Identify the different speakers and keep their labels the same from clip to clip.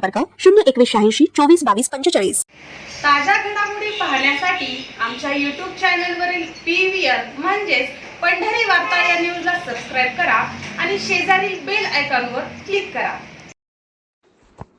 Speaker 1: संपर्क शून्य एकवीस शहाऐंशी चोवीस बावीस पंचेचाळीस.
Speaker 2: ताज्या घडामोडी पाहण्यासाठी आमच्या यूट्यूब चॅनलवरील पी व्ही आर म्हणजेच पंढरी वार्ता या न्यूजला सबस्क्राईब करा आणि शेजारील बेल आयकॉनवर क्लिक करा.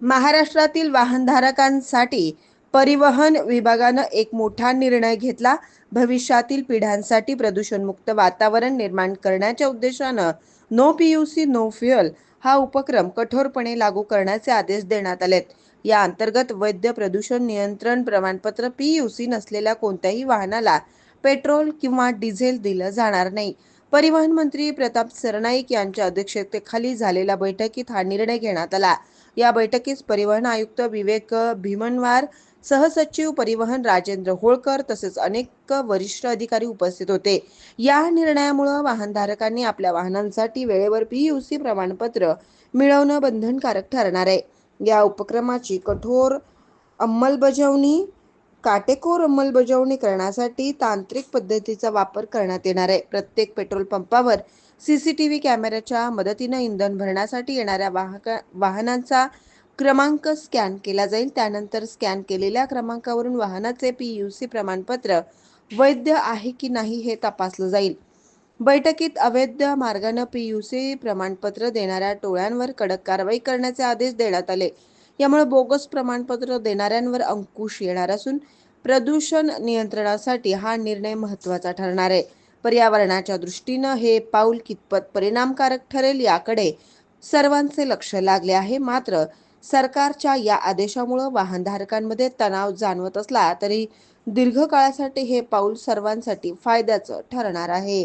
Speaker 3: महाराष्ट्रातील वाहनधारकांसाठी परिवहन विभागानं एक मोठा निर्णय घेतला. भविष्यातील पिढ्यांसाठी प्रदूषणमुक्त वातावरण निर्माण करण्याच्या उद्देशानं नो पीयूसी नो फ्युअल हा उपक्रम कठोरपणे लागू करण्याचे आदेश देण्यात आलेत. या अंतर्गत वैद्य प्रदूषण नियंत्रण प्रमाणपत्र पीयूसी नसलेल्या कोणत्याही वाहनाला पेट्रोल किंवा डिझेल दिलं जाणार नाही. परिवहन मंत्री प्रताप सरनाईक यांच्या अध्यक्षतेखाली झालेल्या बैठकीत हा निर्णय घेण्यात आला. या बैठकीस परिवहन आयुक्त विवेक भीमनवार सहसचिव परिवहन राजेंद्र होळकर तसेच अनेक वरिष्ठ अधिकारी उपस्थित होते. या निर्णयामुळे वाहनधारकांनी आपल्या वाहनांसाठी वेळेवर पीयूसी प्रमाणपत्र मिळवणं बंधनकारक ठरणार आहे. या उपक्रमाची कठोर अंमलबजावणी काटेकोर अंमलबजावणी करण्यासाठी तांत्रिक पद्धतीचा वापर करण्यात येणार आहे. प्रत्येक पेट्रोल पंपावर सीसीटीव्ही कॅमेऱ्याच्या मदतीनं इंधन भरण्यासाठी येणाऱ्या वाहक वाहनांचा क्रमांक स्कॅन केला जाईल. त्यानंतर स्कॅन केलेल्या क्रमांकावरून वाहनाचे पी यू सी प्रमाणपत्र वैध आहे की नाही हे तपासलं जाईल. बैठकीत अवैध मार्गानं पी यू सी प्रमाणपत्र देणाऱ्या टोळ्यांवर कडक कारवाई करण्याचे आदेश देण्यात आले. यामुळे बोगस प्रमाणपत्र देणाऱ्यांवर अंकुश येणार असून प्रदूषण नियंत्रणासाठी हा निर्णय महत्त्वाचा ठरणार आहे. पर्यावरणाच्या दृष्टीनं हे पाऊल कितपत परिणामकारक ठरेल याकडे सर्वांचे लक्ष लागले आहे. मात्र सरकारच्या या आदेशामुळे वाहनधारकांमध्ये तणाव जाणवत असला तरी दीर्घकाळासाठी हे पाऊल सर्वांसाठी फायद्याचं ठरणार आहे.